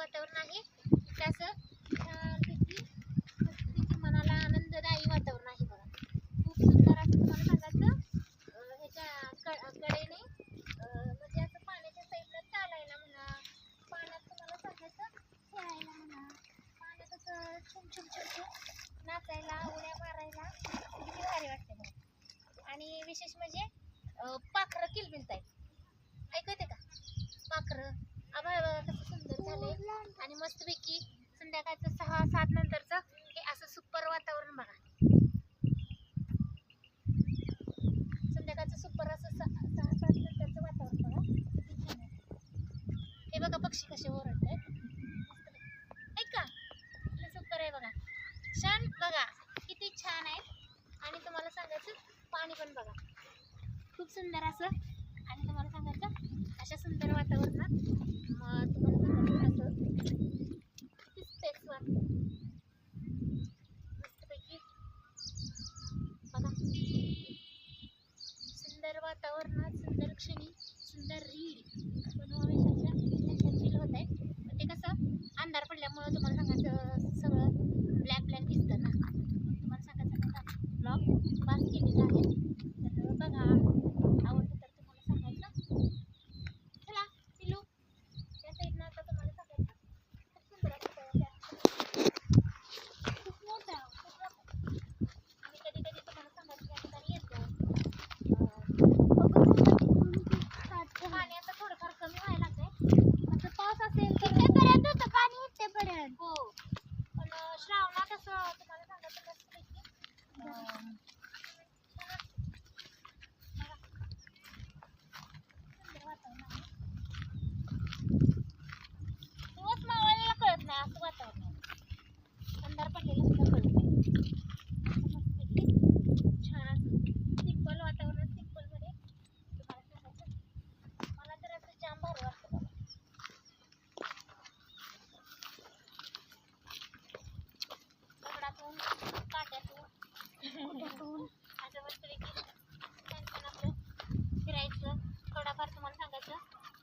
वातावरण आहे. त्याचं असं छानपैकी मस्तपैकी मनाला आनंददायी वातावरण आहे बघा खूप सुंदर असं तुम्हाला सांगायचं अं, ह्याच्या क- कडेने अं, म्हणजे असं पाण्याच्या साईडला चालायला म्हणा पाण्यात तुम्हाला सांगायचं खेळायला म्हणा पाण्यात असं छुम छुम छुम छुम नाचायला उड्या मारायला किती भारी वाटते बघा आणि विशेष म्हणजे अं, पाखरं किलबिलत आहेत ऐकू येते का पाखरं आभाळ बघा कसं सुंदर झालंय आणि मस्तपैकी संध्याकाळचं सहा सात नंतरचं हे असं सुपर वातावरण बघा. संध्याकाळचं सुपर असं सहा सात नंतरचं वातावरण बघा. हे बघा पक्षी कसे ओरडत आहेत ऐका सुपर आहे बघा. छान बघा किती छान आहे. आणि तुम्हाला सांगायचं पाणी पण बघा. खूप सुंदर असं. आणि तुम्हाला सांगायचं अशा सुंदर वातावरणात मग तुम्हाला सांगायचं असं दिसतेच वाटतं मस्तपैकी बघा सुंदर वातावरणात सुंदर क्षणी सुंदर रीड बनवावेशाच्या त्यांच्यात फील होत आहे पण ते कसं अंधार पडल्यामुळं तुम्हाला सांगायचं सगळं ब्लॅक ब्लॅक दिसतं ना तुम्हाला सांगायचं आता ब्लॉग पास केलेला आहे तर बघा आवडतं तर तुम्हाला सांगायचं चला पिलू त्या साईडनं आता तुम्हाला सांगायचं खूप सुंदर असं त्या- खूप मोठं आहे, खूप मोठं आहे. आम्ही कधी कधी तुम्हाला सांगायचं या ठिकाणी येतो अं, पाणी आता थोडंफार कमी व्हायला लागतंय असं पाऊस असेल तर इथेपर्यंत होतं पाणी इथेपर्यंत हो पण अं, श्रावणात असं तुम्हाला सांगायचं मस्तपैकी अं, सुंदर वातावरण आहे. दिवस मावळलेला कळत नाही असं वातावरण आहे अंधार पडलेला सुद्धा कळत नाही असं मस्तपैकी छान असं सिंपल वातावरण सिंपलमध्ये तुम्हाला सांगायचं मला तर असं जाम भारी वाटतं बघा. दगडातून काट्यातून कुठ्यातून असं मस्तपैकी छान छान आपलं फिरायचं थोडाफार तुम्हाला सांगायचं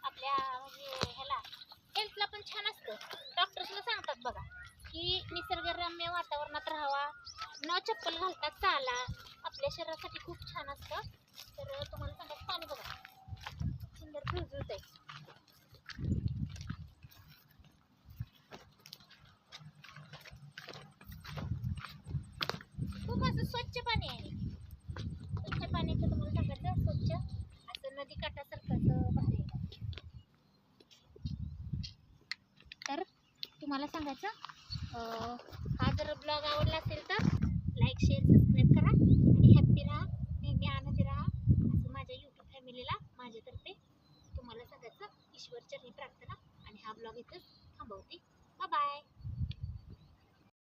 आपल्या म्हणजे ह्याला हेल्थला पण छान असतं डॉक्टर्सला सांगतात बघा की निसर्गरम्य वातावरणात राहावा. न चप्पल घालता चाला. आपल्या शरीरासाठी खूप छान असतं. तर तुम्हाला सांगायचं पाणी बघा. सुंदर झुळझुळत आहे खूप असं स्वच्छ पाणी आहे. स्वच्छ पाण्याचं तुम्हाला सांगायचं स्वच्छ. असं नदी काठासारखं भारी आहे. तर तुम्हाला सांगायचं हो. हा. जर ब्लॉग आवडला असेल तर लाईक शेअर सबस्क्राईब करा आणि हॅप्पी राहा. नेहमी आनंदी राहा. असं माझ्या यूट्यूब फॅमिलीला माझ्यातर्फे तुम्हाला सगळ्याचं ईश्वरचरणी प्रार्थना आणि हा ब्लॉग इथंच थांबवते. बाय